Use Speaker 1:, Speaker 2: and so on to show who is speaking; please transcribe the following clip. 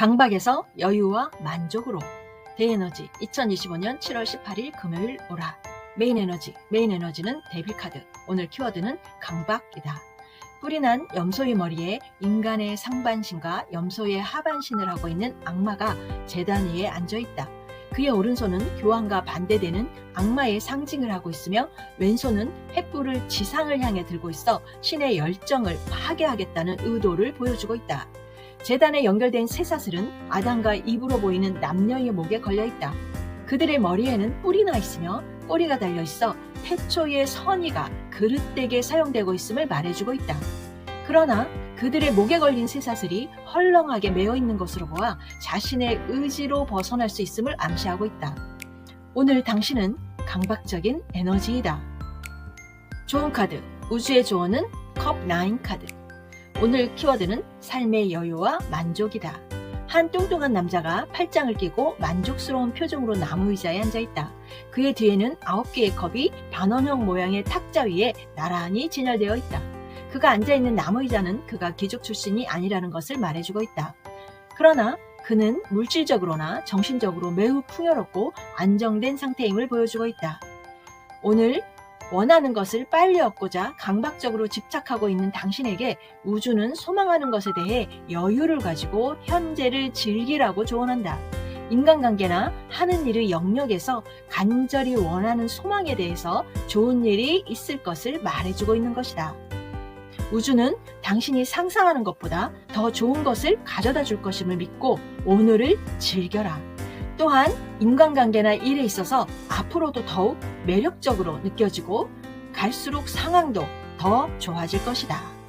Speaker 1: 강박에서 여유와 만족으로 대에너지 2025년 7월 18일 금요일 오라 메인 에너지 메인 에너지는 데빌 카드 오늘 키워드는 강박이다 뿔이 난 염소의 머리에 인간의 상반신과 염소의 하반신을 하고 있는 악마가 재단 위에 앉아 있다. 그의 오른손은 교황과 반대되는 악마의 상징을 하고 있으며 왼손은 횃불을 지상을 향해 들고 있어 신의 열정을 파괴하겠다는 의도를 보여주고 있다. 재단에 연결된 쇠사슬은 아담과 입으로 보이는 남녀의 목에 걸려 있다. 그들의 머리에는 뿔이 나 있으며 꼬리가 달려 있어 태초의 선의가 그릇되게 사용되고 있음을 말해주고 있다. 그러나 그들의 목에 걸린 쇠사슬이 헐렁하게 매어 있는 것으로 보아 자신의 의지로 벗어날 수 있음을 암시하고 있다. 오늘 당신은 강박적인 에너지이다. 좋은 카드, 우주의 조언은 컵9 카드. 오늘 키워드는 삶의 여유와 만족이다. 한 뚱뚱한 남자가 팔짱을 끼고 만족스러운 표정으로 나무 의자에 앉아 있다. 그의 뒤에는 아홉 개의 컵이 반원형 모양의 탁자 위에 나란히 진열되어 있다. 그가 앉아 있는 나무 의자는 그가 귀족 출신이 아니라는 것을 말해주고 있다. 그러나 그는 물질적으로나 정신적으로 매우 풍요롭고 안정된 상태임을 보여주고 있다. 오늘 원하는 것을 빨리 얻고자 강박적으로 집착하고 있는 당신에게 우주는 소망하는 것에 대해 여유를 가지고 현재를 즐기라고 조언한다. 인간관계나 하는 일의 영역에서 간절히 원하는 소망에 대해서 좋은 일이 있을 것을 말해주고 있는 것이다. 우주는 당신이 상상하는 것보다 더 좋은 것을 가져다 줄 것임을 믿고 오늘을 즐겨라. 또한 인간관계나 일에 있어서 앞으로도 더욱 매력적으로 느껴지고 갈수록 상황도 더 좋아질 것이다.